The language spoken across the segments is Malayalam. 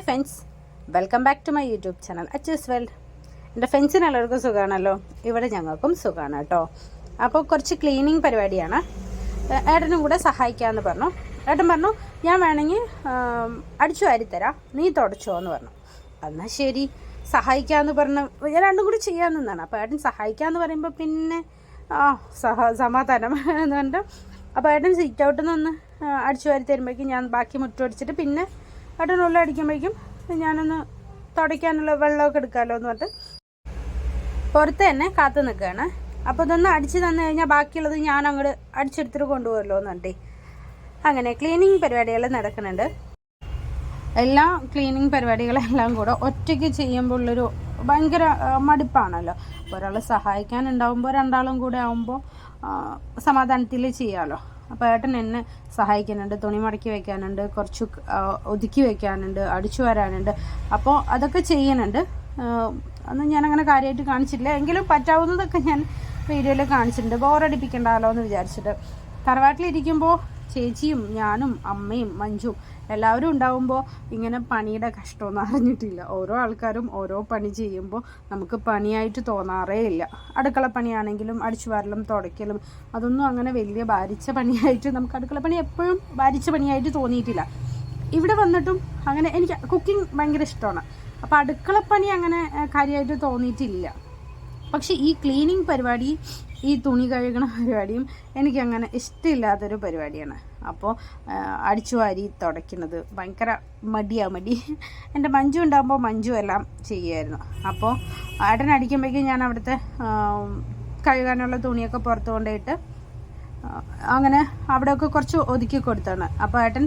Hi friends welcome back to my YouTube channel അച്ചസ് world എന്റെ ഫ്രണ്ട്സിന് എല്ലാവർക്കും സുഖമാണല്ലോ ഇവിടെ ഞങ്ങൾക്കും സുഖമാണ് കേട്ടോ. അപ്പോൾ കുറച്ച് ക്ലീനിങ് പരിപാടിയാണ്. ഏട്ടനും കൂടെ സഹായിക്കാമെന്ന് പറഞ്ഞു. ഏട്ടൻ പറഞ്ഞു ഞാൻ വേണമെങ്കിൽ അടിച്ചു വാരിത്തരാം നീ തുടച്ചോ എന്ന് പറഞ്ഞു. എന്നാൽ ശരി. സഹായിക്കാമെന്ന് പറഞ്ഞു. ഞാൻ രണ്ടും കൂടി ചെയ്യാമെന്ന് നിന്നാണ് അപ്പോൾ ഏട്ടൻ സഹായിക്കാമെന്ന് പറയുമ്പോൾ പിന്നെ ആ സഹ സമാധാനം എന്ന് പറഞ്ഞിട്ട്. അപ്പോൾ ഏട്ടൻ സീറ്റ് ഔട്ടിൽ നിന്ന് അടിച്ചു വാരി തരുമ്പോഴേക്കും ഞാൻ ബാക്കി മുറ്റം അടിച്ചിട്ട് പിന്നെ ഏട്ടൻ ഉള്ള അടിക്കുമ്പോഴേക്കും ഞാനൊന്ന് തുടയ്ക്കാനുള്ള വെള്ളമൊക്കെ എടുക്കാമല്ലോ എന്ന് പറഞ്ഞിട്ട് പുറത്ത് തന്നെ കാത്തു നിൽക്കുകയാണ്. അപ്പോൾ ഇതൊന്ന് അടിച്ച് തന്നു കഴിഞ്ഞാൽ ബാക്കിയുള്ളത് ഞാൻ അങ്ങോട്ട് അടിച്ചെടുത്തിട്ട് കൊണ്ടുപോകല്ലോ എന്ന് പറഞ്ഞിട്ട്. അങ്ങനെ ക്ലീനിങ് പരിപാടികൾ നടക്കുന്നുണ്ട്. എല്ലാ ക്ലീനിങ് പരിപാടികളെല്ലാം കൂടെ ഒറ്റയ്ക്ക് ചെയ്യുമ്പോൾ ഉള്ളൊരു ഭയങ്കര മടുപ്പാണല്ലോ. ഒരാൾ സഹായിക്കാനുണ്ടാവുമ്പോൾ രണ്ടാളും കൂടെ ആവുമ്പോൾ സമാധാനത്തിൽ ചെയ്യാമല്ലോ അപ്പോൾ ഏട്ടൻ എന്നെ സഹായിക്കുന്നുണ്ട് തുണി മടക്കി വെക്കാനുണ്ട് കുറച്ച് ഒതുക്കി വെക്കാനുണ്ട് അടിച്ചു വരാനുണ്ട്. അപ്പോൾ അതൊക്കെ ചെയ്യുന്നുണ്ട് അന്ന് ഞാനങ്ങനെ കാര്യമായിട്ട് കാണിച്ചിട്ടില്ല. എങ്കിലും പറ്റാവുന്നതൊക്കെ ഞാൻ വീഡിയോയിൽ കാണിച്ചിട്ടുണ്ട്. ബോറടിപ്പിക്കണ്ടാലോ എന്ന് വിചാരിച്ചിട്ട്. തറവാട്ടിലിരിക്കുമ്പോൾ ചേച്ചിയും ഞാനും അമ്മയും മഞ്ജുവും എല്ലാവരും ഉണ്ടാവുമ്പോൾ ഇങ്ങനെ പണിയുടെ കഷ്ടമൊന്നും അറിഞ്ഞിട്ടില്ല. ഓരോ ആൾക്കാരും ഓരോ പണി ചെയ്യുമ്പോൾ നമുക്ക് പണിയായിട്ട് തോന്നാറേ ഇല്ല. അടുക്കള പണിയാണെങ്കിലും അടിച്ചുവാരലും തുടയ്ക്കലും അതൊന്നും അങ്ങനെ വലിയ ഭാരിച്ച പണിയായിട്ട് നമുക്ക് അടുക്കള പണി എപ്പോഴും ഭാരിച്ച പണിയായിട്ട് തോന്നിയിട്ടില്ല. ഇവിടെ വന്നിട്ടും അങ്ങനെ എനിക്ക് കുക്കിംഗ് ഭയങ്കര ഇഷ്ടമാണ്. അപ്പോൾ അടുക്കളപ്പണി അങ്ങനെ കാര്യമായിട്ട് തോന്നിയിട്ടില്ല. പക്ഷെ ഈ ക്ലീനിങ് പരിപാടി ഈ തുണി കഴുകണ പരിപാടിയും എനിക്കങ്ങനെ ഇഷ്ടമില്ലാത്തൊരു പരിപാടിയാണ്. അപ്പോൾ അടിച്ചു വാരി തുടയ്ക്കുന്നത് ഭയങ്കര മടിയാ മടി. എന്റെ മഞ്ജു ഉണ്ടാകുമ്പോൾ മഞ്ജു എല്ലാം ചെയ്യുമായിരുന്നു അപ്പോൾ ഏട്ടൻ അടിക്കുമ്പോഴേക്കും ഞാൻ അവിടുത്തെ കഴുകാനുള്ള തുണിയൊക്കെ പുറത്ത് കൊണ്ടുപോയിട്ട് അങ്ങനെ അവിടെയൊക്കെ കുറച്ച് ഒതുക്കി കൊടുത്താണ്. അപ്പോൾ ഏട്ടൻ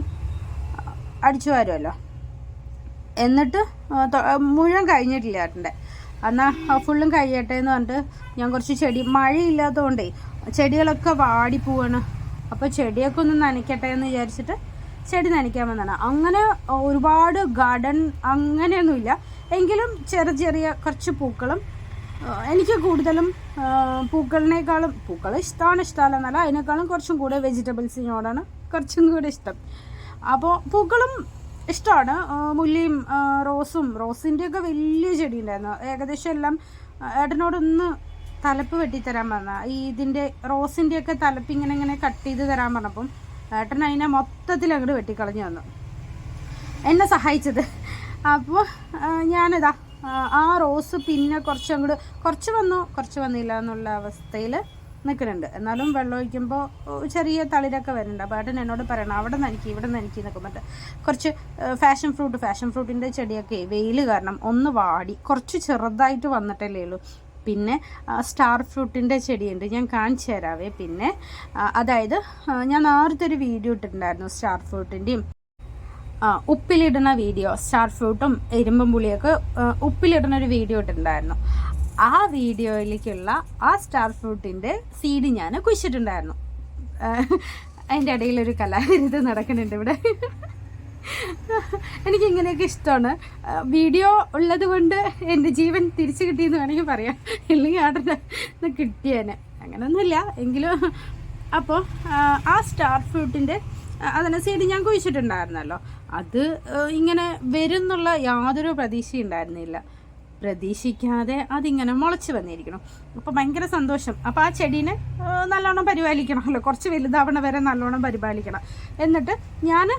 അടിച്ചു വാരുമല്ലോ എന്നിട്ട് മുഴുവൻ കഴിഞ്ഞിട്ടില്ല ഏട്ടന്റെ. എന്നാൽ ഫുള്ളും കഴിയട്ടെ എന്ന് പറഞ്ഞിട്ട് ഞാൻ കുറച്ച് ചെടി മഴയില്ലാത്തതുകൊണ്ടേ ചെടികളൊക്കെ വാടി പോവാണ്. അപ്പോൾ ചെടിയൊക്കെ ഒന്ന് നനയ്ക്കട്ടെ എന്ന് വിചാരിച്ചിട്ട് ചെടി നനയ്ക്കാൻ വന്നതാണ്. അങ്ങനെ ഒരുപാട് ഗാർഡൻ അങ്ങനെയൊന്നുമില്ല. എങ്കിലും ചെറിയ ചെറിയ കുറച്ച് പൂക്കളും എനിക്ക് കൂടുതലും പൂക്കളിനേക്കാളും പൂക്കൾ ഇഷ്ടമാണ് ഇഷ്ടമല്ല എന്നല്ല അതിനേക്കാളും കുറച്ചും കൂടെ വെജിറ്റബിൾസിനോടാണ് കുറച്ചും കൂടെ ഇഷ്ടം. അപ്പോൾ പൂക്കളും ഇഷ്ടമാണ് മുല്ലയും റോസും റോസും റോസിന്റെയൊക്കെ വലിയ ചെടി ഉണ്ടായിരുന്നു ഏകദേശം എല്ലാം ഏട്ടനോടൊന്ന് തലപ്പ് വെട്ടിത്തരാൻ പറഞ്ഞ ഈ ഇതിന്റെ റോസിന്റെയൊക്കെ തലപ്പ് ഇങ്ങനെ ഇങ്ങനെ കട്ട് ചെയ്ത് തരാൻ പറഞ്ഞപ്പം ഏട്ടൻ അതിനെ മൊത്തത്തിൽ അങ്ങോട്ട് വെട്ടിക്കളഞ്ഞു വന്നു എന്നെ സഹായിച്ചത്. അപ്പോൾ ഞാനിതാ ആ റോസ് പിന്നെ കുറച്ച് അങ്ങോട്ട് കുറച്ച് വന്നു കുറച്ച് വന്നില്ല എന്നുള്ള അവസ്ഥയിൽ നിൽക്കുന്നുണ്ട് എന്നാലും വെള്ളം ഒഴിക്കുമ്പോൾ ചെറിയ തളിരൊക്കെ വരുന്നുണ്ട്. അപ്പോൾ ഏട്ടൻ എന്നോട് പറയണം അവിടെ നനയ്ക്കി ഇവിടെ എന്നൊക്കെ പറഞ്ഞിട്ട് കുറച്ച് ഫാഷൻ ഫ്രൂട്ട് ഫാഷൻ ഫ്രൂട്ടിന്റെ ചെടിയൊക്കെ വെയിൽ കാരണം ഒന്ന് വാടി. കുറച്ച് ചെറുതായിട്ട് വന്നിട്ടല്ലേ ഉള്ളൂ. പിന്നെ സ്റ്റാർ ഫ്രൂട്ടിന്റെ ചെടിയുണ്ട്. ഞാൻ കാണിച്ചു തരാവേ. പിന്നെ അതായത് ഞാൻ നേരത്തെ ഒരു വീഡിയോ ഇട്ടിട്ടുണ്ടായിരുന്നു സ്റ്റാർ ഫ്രൂട്ടിന്റെയും ഉപ്പിലിടുന്ന വീഡിയോ സ്റ്റാർ ഫ്രൂട്ടും എരുമ്പും പുളിയൊക്കെ ഉപ്പിലിടുന്ന ഒരു വീഡിയോ ഇട്ടിട്ടുണ്ടായിരുന്നു. ആ വീഡിയോയിലേക്കുള്ള ആ സ്റ്റാർ ഫ്രൂട്ടിന്റെ സീഡ് ഞാൻ കുഴിച്ചിട്ടുണ്ടായിരുന്നു. അതിന്റെ ഇടയിൽ ഒരു കലാവിരുത് നടക്കുന്നുണ്ട് ഇവിടെ. എനിക്ക് ഇങ്ങനെയൊക്കെ ഇഷ്ടമാണ്. വീഡിയോ ഉള്ളത് കൊണ്ട് എന്റെ ജീവൻ തിരിച്ചു കിട്ടിയെന്ന് വേണമെങ്കിൽ പറയാം. ഇല്ലെങ്കിൽ ആടെ കിട്ടിയേനെ അങ്ങനെയൊന്നുമില്ല എങ്കിലും അപ്പോൾ ആ സ്റ്റാർ ഫ്രൂട്ടിന്റെ അതിനെ സീഡ് ഞാൻ കുഴിച്ചിട്ടുണ്ടായിരുന്നല്ലോ. അത് ഇങ്ങനെ വരുന്നുള്ള യാതൊരു പ്രതീക്ഷയും ഉണ്ടായിരുന്നില്ല. പ്രതീക്ഷിക്കാതെ അതിങ്ങനെ മുളച്ച് വന്നിരിക്കണം. അപ്പോൾ ഭയങ്കര സന്തോഷം. അപ്പോൾ ആ ചെടീനെ നല്ലോണം പരിപാലിക്കണമല്ലോ കുറച്ച് വലുതാവണ വരെ നല്ലോണം പരിപാലിക്കണം. എന്നിട്ട് ഞാൻ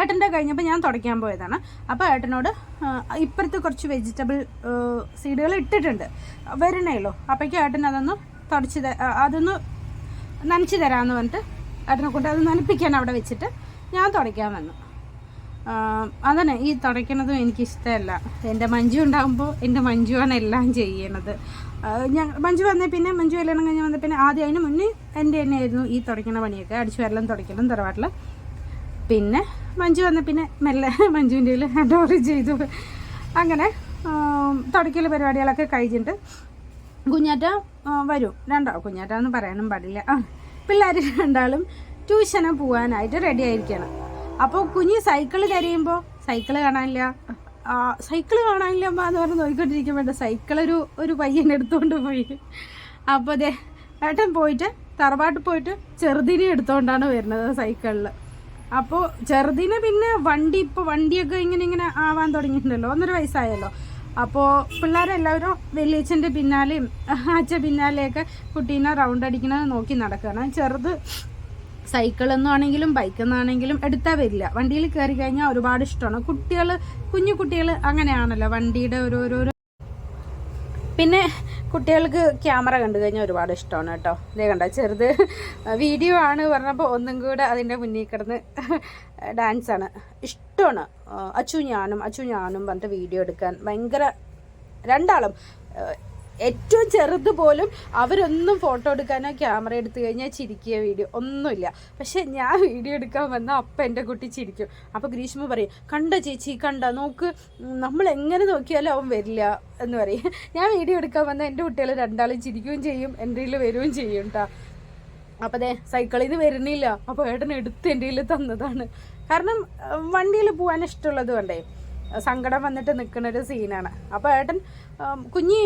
ഏട്ടന്റെ കഴിഞ്ഞപ്പോൾ ഞാൻ തുടയ്ക്കാൻ പോയതാണ്. അപ്പോൾ ഏട്ടനോട് ഇപ്പുറത്തെ കുറച്ച് വെജിറ്റബിൾ സീഡുകൾ ഇട്ടിട്ടുണ്ട്. വരണേ ഉള്ളൂ. അപ്പോഴേക്കും ഏട്ടൻ അതൊന്ന് തുടച്ച് അതൊന്ന് നനച്ച് തരാമെന്ന് പറഞ്ഞിട്ട് ഏട്ടനെ കൊണ്ട് അത് നനപ്പിക്കാൻ അവിടെ വെച്ചിട്ട് ഞാൻ തുടയ്ക്കാൻ വന്നു. അതന്നെ ഈ തുടയ്ക്കണതും എനിക്കിഷ്ടമല്ല. എന്റെ മഞ്ജു ഉണ്ടാകുമ്പോൾ എന്റെ മഞ്ജുവാണ് എല്ലാം ചെയ്യണത്. ഞാൻ മഞ്ജു വന്നേ പിന്നെ മഞ്ജു കല്യാണം കഴിഞ്ഞ് വന്ന പിന്നെ ആദ്യം അതിന് മുന്നേ എന്റെ തന്നെയായിരുന്നു ഈ തുടയ്ക്കണ പണിയൊക്കെ. അടിച്ചു വരലും തുടയ്ക്കലും തറവാട്ടിൽ. പിന്നെ മഞ്ജു വന്ന പിന്നെ മെല്ലെ മഞ്ജുവിന്റെ ഹാൻഡ് ഓവർ ചെയ്തു. അങ്ങനെ തുടയ്ക്കൽ പരിപാടികളൊക്കെ കഴിഞ്ഞിട്ട് കുഞ്ഞാറ്റ വരും. രണ്ടോ? കുഞ്ഞാറ്റ എന്ന് പറയാനും പാടില്ല. പിള്ളേർ രണ്ടാളും ട്യൂഷന് പോകാനായിട്ട് റെഡി ആയിരിക്കണം. അപ്പോൾ കുഞ്ഞ് സൈക്കിൾ കരയുമ്പോൾ സൈക്കിൾ കാണാനില്ല. സൈക്കിൾ കാണാനില്ല അമ്മ എന്ന് പറഞ്ഞ് നോക്കിക്കൊണ്ടിരിക്കുമ്പോൾ സൈക്കിൾ ഒരു ഒരു പയ്യൻ എടുത്തുകൊണ്ട് പോയി. അപ്പോൾ അതെ ഏട്ടൻ പോയിട്ട് തറവാട്ട് പോയിട്ട് ചെറുതിനെ എടുത്തുകൊണ്ടാണ് വരുന്നത് സൈക്കിളിൽ അപ്പോൾ ചെറുതിന് പിന്നെ വണ്ടി ഇപ്പോൾ വണ്ടിയൊക്കെ ഇങ്ങനെ ഇങ്ങനെ ആവാൻ തുടങ്ങിയിട്ടുണ്ടല്ലോ ഒന്നര വയസ്സായല്ലോ. അപ്പോൾ പിള്ളേരെല്ലാവരും വലിയച്ഛന്റെ പിന്നാലെയും അച്ഛൻ പിന്നാലെയൊക്കെ കുട്ടീനെ റൗണ്ട് അടിക്കണത് നോക്കി നടക്കുകയാണ്. ചെറുത് സൈക്കിളെന്നും ബൈക്ക് എന്നാണെങ്കിലും എടുത്താൽ വരില്ല. വണ്ടിയിൽ കയറി കഴിഞ്ഞാൽ ഒരുപാട് ഇഷ്ടമാണ് കുട്ടികൾ കുഞ്ഞു കുട്ടികൾ അങ്ങനെയാണല്ലോ വണ്ടിയുടെ ഓരോരോ പിന്നെ കുട്ടികൾക്ക് ക്യാമറ കണ്ടു കഴിഞ്ഞാൽ ഒരുപാട് ഇഷ്ടമാണ് കേട്ടോ. ഇതേ കണ്ട ചെറുത് വീഡിയോ ആണ് പറഞ്ഞപ്പോൾ ഒന്നും കൂടെ അതിന്റെ മുന്നിൽ കിടന്ന് ഡാൻസാണ് ഇഷ്ടമാണ് അച്ചു ഞാനും അച്ചു ഞാനും പറഞ്ഞിട്ട് വീഡിയോ എടുക്കാൻ ഭയങ്കര രണ്ടാളും ഏറ്റവും ചെറുത് പോലും അവരൊന്നും ഫോട്ടോ എടുക്കാനോ ക്യാമറ എടുത്തു കഴിഞ്ഞാൽ ചിരിക്കുക വീഡിയോ. ഒന്നുമില്ല. പക്ഷേ ഞാൻ വീഡിയോ എടുക്കാൻ വന്നാൽ അപ്പം എന്റെ കുട്ടി ചിരിക്കും. അപ്പോൾ ഗ്രീഷ്മ പറയും കണ്ട ചേച്ചി കണ്ട? നോക്ക് നമ്മൾ എങ്ങനെ നോക്കിയാലും അവൻ വരില്ല എന്ന് പറയും. ഞാൻ വീഡിയോ എടുക്കാൻ വന്നാൽ എന്റെ കുട്ടികൾ രണ്ടാളും ചിരിക്കുകയും ചെയ്യും എന്റെ കയ്യിൽ വരികയും ചെയ്യും കേട്ടോ അപ്പോൾ അതെ സൈക്കിളിൽ നിന്ന് വരുന്നില്ല. അപ്പോൾ ഏട്ടൻ എടുത്ത് എന്റെ കയ്യിൽ തന്നതാണ്. കാരണം വണ്ടിയിൽ പോകാൻ ഇഷ്ടമുള്ളത് കൊണ്ടേ സങ്കടം വന്നിട്ട് നിൽക്കുന്ന സീനാണ്. അപ്പോൾ ഏട്ടൻ കുഞ്ഞി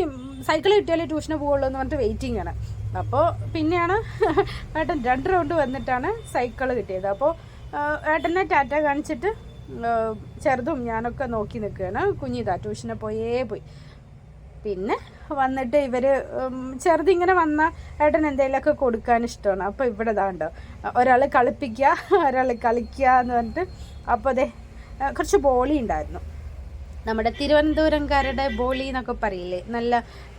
സൈക്കിൾ കിട്ടിയാലേ ട്യൂഷന് പോകുള്ളൂ എന്ന് പറഞ്ഞിട്ട് വെയിറ്റിംഗ് ആണ്. അപ്പോൾ പിന്നെയാണ് ഏട്ടൻ രണ്ട് റൗണ്ട് വന്നിട്ടാണ് സൈക്കിൾ കിട്ടിയത്. അപ്പോൾ ഏട്ടനെ ടാറ്റ കാണിച്ചിട്ട് ചെറുതും ഞാനൊക്കെ നോക്കി നിൽക്കുകയാണ്. കുഞ്ഞിതാ ട്യൂഷനെ പോയേ പോയി. പിന്നെ വന്നിട്ട് ഇവർ ചെറുതിങ്ങനെ വന്ന ഏട്ടൻ എന്തെങ്കിലുമൊക്കെ കൊടുക്കാൻ ഇഷ്ടമാണ്. അപ്പോൾ ഇവിടെ ഇതാണ്ടോ ഒരാൾ കളിപ്പിക്കുക ഒരാൾ കളിക്കുക എന്ന് പറഞ്ഞിട്ട് അപ്പോൾ അതെ കുറച്ച് ബോളി ഉണ്ടായിരുന്നു. നമ്മുടെ തിരുവനന്തപുരംകാരുടെ ബോളി എന്നൊക്കെ പറയില്ലേ? നല്ല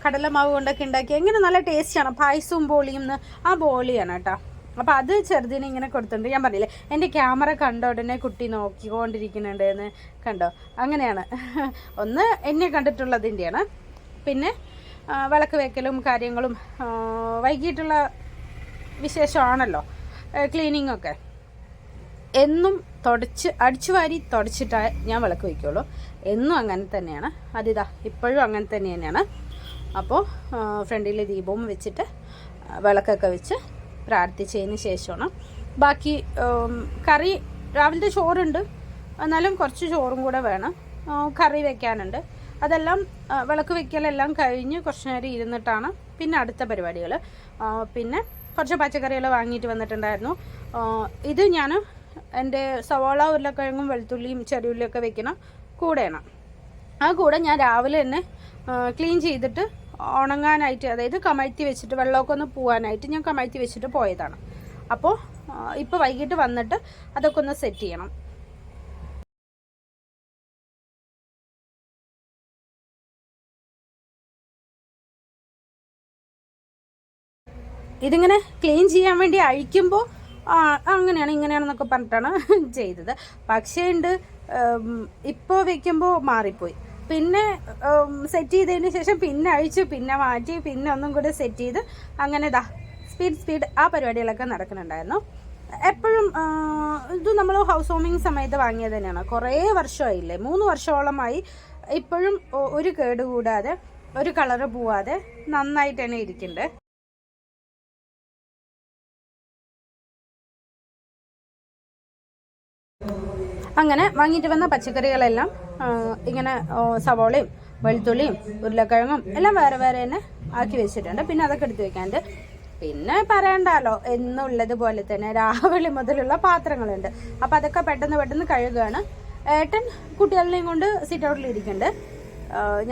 കടലമാവ് കൊണ്ടൊക്കെ ഉണ്ടാക്കി എങ്ങനെ നല്ല ടേസ്റ്റാണ് പായസവും ബോളിയും ആ ബോളിയാണ് കേട്ടോ അപ്പോൾ അത് ചെറുതിനെ ഇങ്ങനെ കൊടുത്തിട്ടുണ്ട്. ഞാൻ പറഞ്ഞില്ലേ എന്റെ ക്യാമറ കണ്ട ഉടനെ കുട്ടി നോക്കിക്കൊണ്ടിരിക്കുന്നുണ്ട് എന്ന് കണ്ടോ? അങ്ങനെയാണ്. ഒന്ന് എന്നെ കണ്ടിട്ടുള്ളതിന്റെയാണ് പിന്നെ വിളക്ക് വെക്കലും കാര്യങ്ങളും വൈകിട്ടുള്ള വിശേഷമാണല്ലോ ക്ലീനിങ് ഒക്കെ. എന്നും തുടച്ച് അടിച്ചു വാരി തുടച്ചിട്ടേ ഞാൻ വിളക്ക് വയ്ക്കുള്ളൂ. എന്നും അങ്ങനെ തന്നെയാണ്. അതിതാ ഇപ്പോഴും അങ്ങനെ തന്നെ തന്നെയാണ്. അപ്പോൾ ഫ്രണ്ടിൽ ദീപവും വെച്ചിട്ട് വിളക്കൊക്കെ വെച്ച് പ്രാർത്ഥിച്ചതിന് ശേഷമാണ്. ബാക്കി കറി രാവിലത്തെ ചോറുണ്ട്. എന്നാലും കുറച്ച് ചോറും കൂടെ വേണം. കറി വെക്കാനുണ്ട്. അതെല്ലാം വിളക്ക് വെക്കലെല്ലാം കഴിഞ്ഞ് കുറച്ച് നേരം ഇരുന്നിട്ടാണ് പിന്നെ അടുത്ത പരിപാടികൾ പിന്നെ കുറച്ച് പച്ചക്കറികൾ വാങ്ങിയിട്ട് വന്നിട്ടുണ്ടായിരുന്നു. ഇത് ഞാൻ എന്റെ സവാള ഉരുളക്കിഴങ്ങും വെളുത്തുള്ളിയും ചെറിയുള്ളിയൊക്കെ വെക്കണം. കൂടെയാണ് ആ കൂടെ ഞാൻ രാവിലെ തന്നെ ക്ലീൻ ചെയ്തിട്ട് ഉണങ്ങാനായിട്ട് അതായത് കമഴ്ത്തി വെച്ചിട്ട് വെള്ളമൊക്കെ ഒന്ന് പോകാനായിട്ട് ഞാൻ കമഴ്ത്തി വെച്ചിട്ട് പോയതാണ്. അപ്പോൾ ഇപ്പോൾ വൈകിട്ട് വന്നിട്ട് അതൊക്കെ ഒന്ന് സെറ്റ് ചെയ്യണം. ഇതിങ്ങനെ ക്ലീൻ ചെയ്യാൻ വേണ്ടി അഴിക്കുമ്പോൾ അങ്ങനെയാണ് ഇങ്ങനെയാണെന്നൊക്കെ പറഞ്ഞിട്ടാണ് ചെയ്തത്. പക്ഷേ ഉണ്ട് ഇപ്പോൾ വെക്കുമ്പോൾ മാറിപ്പോയി. പിന്നെ സെറ്റ് ചെയ്തതിന് ശേഷം പിന്നെ അഴിച്ചു പിന്നെ മാറ്റി പിന്നെ ഒന്നും കൂടെ സെറ്റ് ചെയ്ത് അങ്ങനെ ഇതാ സ്പീഡ് സ്പീഡ് ആ പരിപാടികളൊക്കെ നടക്കുന്നുണ്ടായിരുന്നു. എപ്പോഴും ഇത് നമ്മൾ ഹൗസ് വാമിങ് സമയത്ത് വാങ്ങിയത് തന്നെയാണ്. കുറേ വർഷമായില്ലേ? മൂന്ന് വർഷമോളമായി ഇപ്പോഴും ഒരു കേട് കൂടാതെ ഒരു കളറ് പോവാതെ നന്നായിട്ട് തന്നെ ഇരിക്കുന്നുണ്ട്. അങ്ങനെ വാങ്ങിയിട്ട് വന്ന പച്ചക്കറികളെല്ലാം ഇങ്ങനെ സവോളയും വെളുത്തുള്ളിയും ഉരുളക്കിഴങ്ങും എല്ലാം വേറെ വേറെ തന്നെ ആക്കി വെച്ചിട്ടുണ്ട്. പിന്നെ അതൊക്കെ എടുത്ത് വെക്കാണ്ട്. പിന്നെ പറയണ്ടല്ലോ എന്നുള്ളത് പോലെ തന്നെ രാവിലെ മുതലുള്ള പാത്രങ്ങളുണ്ട്. അപ്പം അതൊക്കെ പെട്ടെന്ന് പെട്ടെന്ന് കഴുകുകയാണ് ഏട്ടൻ കുട്ടികളിനെയും കൊണ്ട് സിറ്റ് ഔട്ടിൽ ഇരിക്കുന്നുണ്ട്.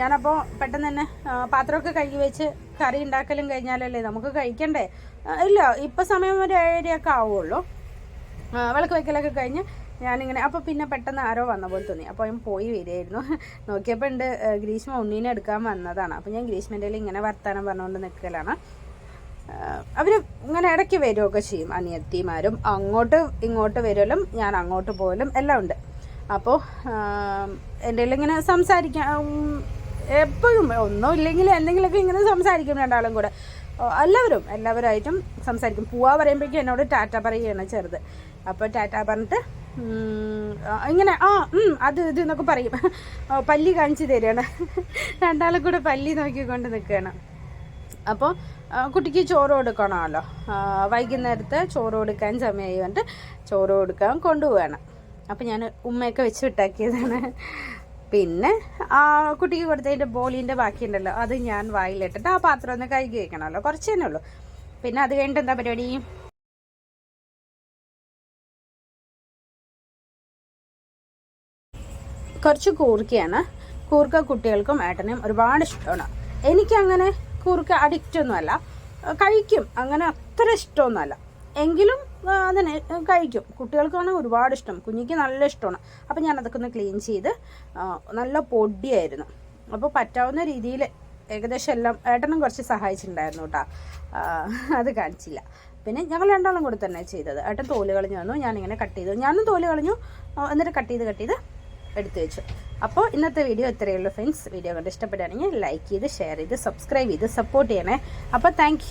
ഞാനപ്പോൾ പെട്ടെന്ന് തന്നെ പാത്രമൊക്കെ കഴുകി വെച്ച് കറി ഉണ്ടാക്കലും കഴിഞ്ഞാലല്ലേ നമുക്ക് കഴിക്കണ്ടേ? ഇല്ല ഇപ്പം സമയം ഒരു ഏഴരയൊക്കെ ആവുള്ളൂ. വിളക്ക് വയ്ക്കലൊക്കെ കഴിഞ്ഞ് ഞാനിങ്ങനെ അപ്പോൾ പിന്നെ പെട്ടെന്ന് ആരോ വന്ന പോലെ തോന്നി. അപ്പോൾ ഞാൻ പോയി വരികയായിരുന്നു. നോക്കിയപ്പോൾ ഉണ്ട് ഗ്രീഷ്മ ഉണ്ണീനെ എടുക്കാൻ വന്നതാണ്. അപ്പോൾ ഞാൻ ഗ്രീഷ്മന്റെ ഇങ്ങനെ വർത്തമാനം പറഞ്ഞുകൊണ്ട് നിൽക്കലാണ് അവർ ഇങ്ങനെ ഇടയ്ക്ക് വരികയൊക്കെ ചെയ്യും. അനിയത്തിമാരും അങ്ങോട്ട് ഇങ്ങോട്ട് വരുമല്ലോ ഞാൻ അങ്ങോട്ട് പോലും എല്ലാം ഉണ്ട്. അപ്പോൾ എന്റെ ഇങ്ങനെ സംസാരിക്കാൻ എപ്പോഴും ഒന്നും ഇല്ലെങ്കിൽ എന്തെങ്കിലുമൊക്കെ ഇങ്ങനെ സംസാരിക്കും രണ്ടാളും കൂടെ. എല്ലാവരും എല്ലാവരുമായിട്ടും സംസാരിക്കും. പോവാ പറയുമ്പോഴേക്കും എന്നോട് ടാറ്റ പറയുകയാണ് ചെറുത്. അപ്പോൾ ടാറ്റ പറഞ്ഞിട്ട് ഇങ്ങനെ ആ അത് ഇത് എന്നൊക്കെ പറയും. പല്ലി കാണിച്ചു തരികയാണ് രണ്ടാളും കൂടെ പല്ലി നോക്കിക്കൊണ്ട് നിൽക്കുകയാണ്. അപ്പോൾ കുട്ടിക്ക് ചോറ് കൊടുക്കണമല്ലോ. വൈകുന്നേരത്തെ ചോറ് കൊടുക്കാൻ സമയമായി പറഞ്ഞിട്ട് ചോറ് കൊടുക്കാൻ കൊണ്ടുപോവാണ്. അപ്പം ഞാൻ ഉമ്മയൊക്കെ വെച്ച് വിട്ടാക്കിയതാണ്. പിന്നെ ആ കുട്ടിക്ക് കൊടുത്തതിന്റെ ബോളിന്റെ ബാക്കിയുണ്ടല്ലോ അത് ഞാൻ വായിലിട്ടിട്ട് ആ പാത്രം ഒന്ന് കഴുകി വെക്കണമല്ലോ. കുറച്ച് തന്നെ ഉള്ളൂ. പിന്നെ അത് കഴിഞ്ഞിട്ട് എന്താ പരിപാടി? കുറച്ച് കൂർക്കയാണ്. കൂർക്ക കുട്ടികൾക്കും ഏട്ടനും ഒരുപാട് ഇഷ്ടമാണ്. എനിക്കങ്ങനെ കൂർക്ക അഡിക്റ്റ് ഒന്നുമല്ല. കഴിക്കും. അങ്ങനെ അത്ര ഇഷ്ടമൊന്നുമല്ല. എങ്കിലും അതിനെ കഴിക്കും. കുട്ടികൾക്കാണ് ഒരുപാട് ഇഷ്ടം. കുഞ്ഞിക്ക് നല്ല ഇഷ്ടമാണ്. അപ്പോൾ ഞാൻ അതൊക്കെ ഒന്ന് ക്ലീൻ ചെയ്ത് നല്ല പൊടിയായിരുന്നു. അപ്പോൾ പറ്റാവുന്ന രീതിയിൽ ഏകദേശം എല്ലാം ഏട്ടനും കുറച്ച് സഹായിച്ചിട്ടുണ്ടായിരുന്നു കേട്ടോ. അത് കാണിച്ചില്ല. പിന്നെ ഞങ്ങൾ രണ്ടാളും കൂടെ തന്നെ ചെയ്തത്. ഏട്ടൻ തോൽ കളഞ്ഞു വന്നു ഞാനിങ്ങനെ കട്ട് ചെയ്തു. ഞാനും തോൽ കളഞ്ഞു. എന്നിട്ട് കട്ട് ചെയ്ത് കട്ട് ചെയ്ത് എടുത്തു വെച്ചു. അപ്പോൾ ഇന്നത്തെ വീഡിയോ ഇത്രയേ ഉള്ളൂ ഫ്രണ്ട്സ്. വീഡിയോ കണ്ട് ഇഷ്ടപ്പെടുകയാണെങ്കിൽ ലൈക്ക് ചെയ്ത് ഷെയർ ചെയ്ത് സബ്സ്ക്രൈബ് ചെയ്ത് സപ്പോർട്ട് ചെയ്യണേ. അപ്പോൾ താങ്ക്